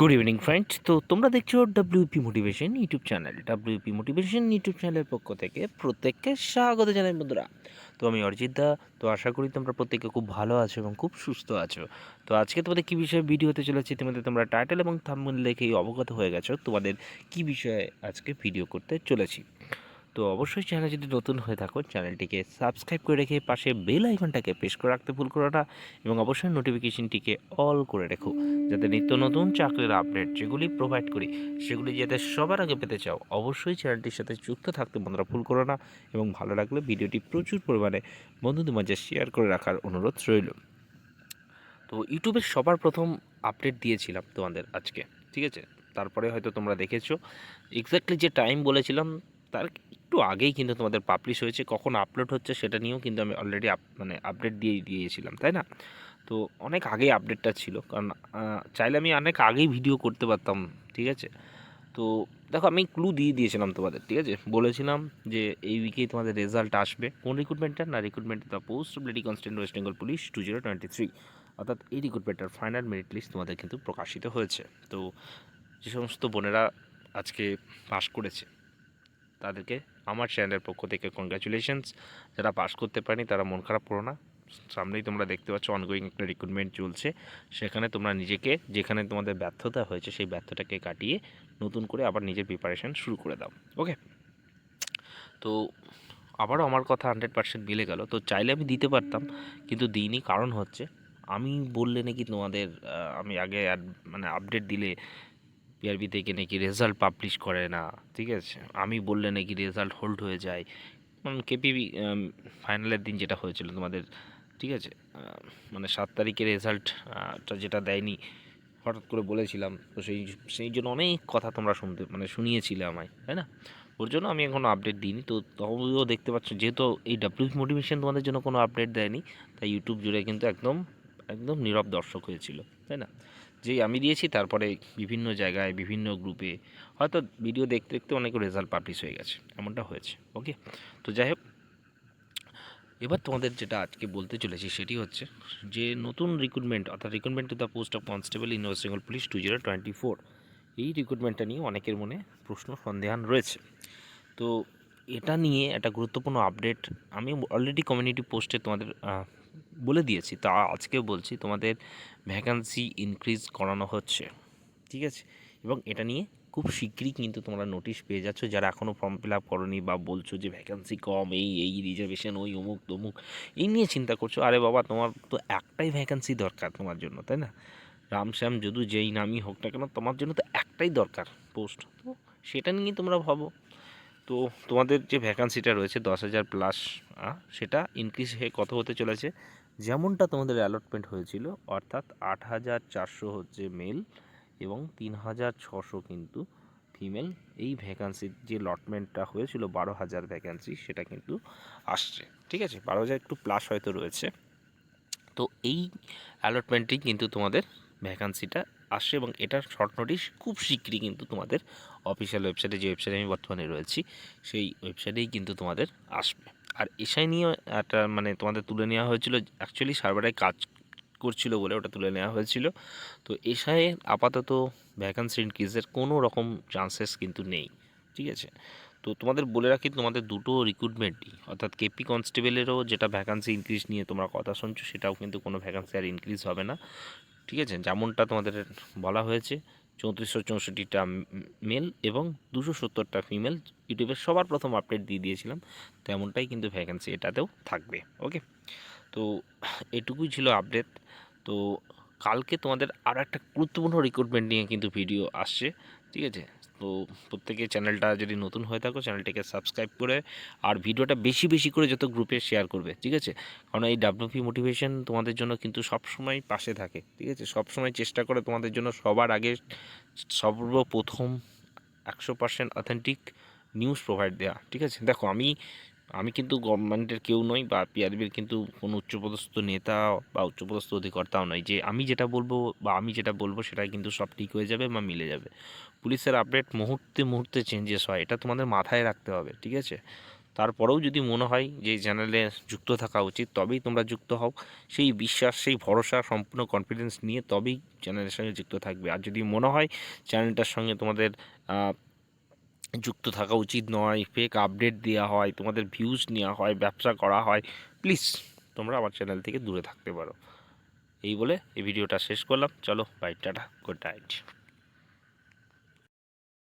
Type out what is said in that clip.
Good evening friends তো তোমরা দেখছ WP motivation YouTube channel WP motivation YouTube চ্যানেলের পক্ষ থেকে প্রত্যেককে স্বাগত জানাই, বন্ধুরা। তো আমি অরিজিৎ দা। তো আশা করি তোমরা প্রত্যেকে খুব ভালো আছো এবং খুব সুস্থ আছো। তো আজকে তোমাদের কী বিষয়ে ভিডিও হতে চলেছে ইতিমধ্যে তোমরা টাইটেল এবং থাম্বনেল দেখেই অবগত হয়ে গেছো। তোমাদের কী বিষয়ে আজকে ভিডিও করতে চলেছি? তো অবশ্যই চ্যানেল যদি নতুন হয়ে থাকো, চ্যানেলটিকে সাবস্ক্রাইব করে রেখে পাশে বেল আইকনটাকে প্রেস করে রাখতে ভুল করো না এবং অবশ্যই নোটিফিকেশনটিকে অল করে রেখো। যাতে নিত্য নতুন চাকরির আপডেট যেগুলি প্রোভাইড করি, সেগুলি যাতে সবার আগে পেতে চাও, অবশ্যই চ্যানেলটির সাথে যুক্ত থাকতে বন্ধুরা ভুল করো না এবং ভালো লাগলে ভিডিওটি প্রচুর পরিমাণে বন্ধুদের মাঝে শেয়ার করে রাখার অনুরোধ রইল। তো ইউটিউবের সবার প্রথম আপডেট দিয়েছিলাম তোমাদের আজকে, ঠিক আছে? তারপরে হয়তো তোমরা দেখেছ। এক্স্যাক্টলি যে টাইম বলেছিলাম, তার আগেই কিন্তু তোমাদের পাবলিশ হয়েছে, কখন আপলোড হচ্ছে সেটা নিয়েও কিন্তু আমি অলরেডি আপ মানে আপডেট দিয়ে, দিয়েছিলাম, তাই না? তো অনেক আগেই আপডেটটা ছিল, কারণ চাইলে আমি অনেক আগেই ভিডিও করতে পারতাম, ঠিক আছে? তো দেখো আমি ক্লু দিয়ে দিয়েছিলাম তোমাদের, ঠিক আছে? বলেছিলাম যে এই উইকেই তোমাদের রেজাল্ট আসবে, কোন রিক্রুটমেন্টটা না recruitment the post of lady constable West Bengal police two zero twenty three অর্থাৎ এই রিক্রুটমেন্টের ফাইনাল মেরিট লিস্ট তোমাদের কিন্তু প্রকাশিত হয়েছে। তো যে সমস্ত বোনেরা আজকে পাস করেছে তাদেরকে, আমার চ্যানেলের পক্ষ থেকে কংগ্রাচুলেশনস যারা পাস করতে পারেনি, তারা মন খারাপ করো না। সামনেই তোমরা দেখতে পাচ্ছ অনগোয়িং একটা রিক্রুটমেন্ট চলছে। সেখানে তোমরা নিজেকে, যেখানে তোমাদের ব্যর্থতা হয়েছে, সেই ব্যর্থতাকে কাটিয়ে নতুন করে আবার নিজের প্রিপারেশান শুরু করে দাও। ওকে তো, আবারও আমার কথা হান্ড্রেড পার্সেন্ট মিলে গেল। তো চাইলে আমি দিতে পারতাম, কিন্তু দিইনি। কারণ হচ্ছে, আমি বললে নাকি তোমাদের আমি আগে মানে আপডেট দিলে পিআরবি থেকে নাকি রেজাল্ট পাবলিশ করে না, ঠিক আছে? আমি বললে নাকি রেজাল্ট হোল্ড হয়ে যায়। কারণ কেপিবি ফাইনালের দিন যেটা হয়েছিল তোমাদের, ঠিক আছে? মানে সাত তারিখে রেজাল্টটা যেটা দেয়নি, হঠাৎ করে বলেছিলাম। তো সেই সেই জন্য অনেক কথা তোমরা শুনতে মানে শুনিয়েছিলে আমায়, তাই না? ওর জন্য আমি এখনও আপডেট দিইনি। তো তবুও দেখতে পাচ্ছ, যেহেতু এই ডাব্লিউ মোটিভেশন তোমাদের জন্য কোনো আপডেট দেয়নি, তাই ইউটিউব জুড়ে কিন্তু একদম একদম নীরব দর্শক হয়েছিল, তাই না? যেই আমি দিয়েছি, তারপরে বিভিন্ন জায়গায়, বিভিন্ন গ্রুপে হয়তো ভিডিও দেখতে দেখতে অনেক রেজাল্ট পাবলিশ হয়ে গেছে, এমনটা হয়েছে ওকে তো যাই হোক, এবার তোমাদের যেটা আজকে বলতে চলেছি সেটি হচ্ছে যে নতুন রিক্রুটমেন্ট অর্থাৎ recruitment to the post of constable in West Bengal police two zero twenty four এই রিক্রুটমেন্টটা নিয়ে অনেকের মনে প্রশ্ন, সন্দেহান রয়েছে। তো এটা নিয়ে একটা গুরুত্বপূর্ণ আপডেট আমি অলরেডি কমিউনিটি পোস্টে তোমাদের বলে দিয়েছি, তা আজকেও বলছি তোমাদের ভ্যাকান্সি ইনক্রিজ করানো হচ্ছে, ঠিক আছে? এবং এটা নিয়ে খুব শীঘ্রই কিন্তু তোমরা নোটিশ পেয়ে যাচ্ছ, যারা এখনও ফর্ম ফিল আপ করনি বা বলছো যে ভ্যাকান্সি কম, এই এই রিজার্ভেশন ওই, অমুক, তমুক, এই নিয়ে চিন্তা করছ, আরে বাবা, তোমার তো একটাই ভ্যাকান্সি দরকার তোমার জন্য, তাই না? রামশ্যাম যদু, যেই নামই হোক না কেন, তোমার জন্য তো একটাই দরকার পোস্ট তো সেটা নিয়ে তোমরা ভাবো। তো তোমাদের যে ভ্যাকান্সিটা রয়েছে দশ হাজার প্লাস সেটা ইনক্রিজ হয়ে কত হতে চলেছে? যেমনটা তোমাদের অ্যালটমেন্ট হয়েছিল, অর্থাৎ আট হাজার চারশো হচ্ছে মেল এবং তিন হাজার ছশো কিন্তু ফিমেল এই ভ্যাকান্সির যে লটমেন্টটা হয়েছিল, বারো হাজার ভ্যাকান্সি সেটা কিন্তু আসছে। ঠিক আছে? বারো হাজার একটু প্লাস হয়তো রয়েছে। তো এই অ্যালটমেন্টটি কিন্তু তোমাদের ভ্যাকান্সিটা আসছে এবং এটার শর্ট নোটিশ খুব শীঘ্রই কিন্তু তোমাদের অফিসিয়াল ওয়েবসাইটে, যে ওয়েবসাইটে আমি বর্তমানে রয়েছি, সেই ওয়েবসাইটেই কিন্তু তোমাদের আসবে। আর এসআই নিয়ে একটা মানে তোমাদের তুলে নেওয়া হয়েছিল অ্যাকচুয়ালি সার্ভারে কাজ করছিল বলে ওটা তুলে নেওয়া হয়েছিল। তো এসআই আপাতত ভ্যাকান্সি ইনক্রিজের কোনো রকম চান্সেস কিন্তু নেই, ঠিক আছে? তো তোমাদের বলে রাখি, তোমাদের দুটো রিক্রুটমেন্টই অর্থাৎ কেপি কনস্টেবলেরও যেটা ভ্যাকান্সি ইনক্রিজ নিয়ে তোমরা কথা শুনছো, সেটাও কিন্তু কোনো ভ্যাকান্সি আর ইনক্রিজ হবে না। ঠিক আছে? যেমনটা তোমাদের বলা হয়েছে, চৌত্রিশশো চৌষট্টিটা মেল এবং দুশো সত্তরটা ফিমেল ইউটিউবে সবার প্রথম আপডেট দিয়ে দিয়েছিলাম। তেমনটাই কিন্তু ভ্যাকেন্সি এটাতেও থাকবে ওকে তো এটুকুই ছিল আপডেট তো কালকে তোমাদের আরও একটা গুরুত্বপূর্ণ রিক্রুটমেন্ট নিয়ে কিন্তু ভিডিও আসছে, ঠিক আছে? তো প্রত্যেকে চ্যানেলটা যদি নতুন হয়ে থাকো, চ্যানেলটাকে সাবস্ক্রাইব করে আর ভিডিওটা বেশি বেশি করে যত গ্রুপে শেয়ার করবে, ঠিক আছে? কারণ এই ডাব্লিউপি মোটিভেশন তোমাদের জন্য কিন্তু সবসময় পাশে থাকে, ঠিক আছে? সবসময় চেষ্টা করে তোমাদের জন্য সবার আগে সর্বপ্রথম একশো পার্সেন্ট অথেন্টিক নিউজ প্রোভাইড দেওয়া ঠিক আছে? দেখো, আমি আমি কিন্তু গভর্নমেন্টের কেউ নই বা পিআরবির কিন্তু কোনো উচ্চপদস্থ নেতা বা উচ্চপদস্থ অধিকর্তাও নয় যে আমি যেটা বলব বা আমি যেটা বলব সেটাই কিন্তু সব ঠিক হয়ে যাবে বা মিলে যাবে। পুলিশের আপডেট মুহূর্তে মুহূর্তে চেঞ্জেস হয়, এটা তোমাদের মাথায় রাখতে হবে, ঠিক আছে? তারপরেও যদি মনে হয় যে চ্যানেলে যুক্ত থাকা উচিত, তবেই তোমরা যুক্ত হও। সেই বিশ্বাস, সেই ভরসা, সম্পূর্ণ কনফিডেন্স নিয়ে তবেই চ্যানেলের সঙ্গে যুক্ত থাকবে। আর যদি মনে হয় চ্যানেলটার সঙ্গে তোমাদের যুক্ত থাকা উচিত নয় ফেক আপডেট দেওয়া হয়, তোমাদের ভিউজ নেওয়া হয়, ব্যবসা করা হয়। প্লিজ তোমরা আমার চ্যানেল থেকে দূরে থাকতে পারো। এই বলে এই ভিডিওটা শেষ করলাম। চলো বাই টাটা গুড নাইট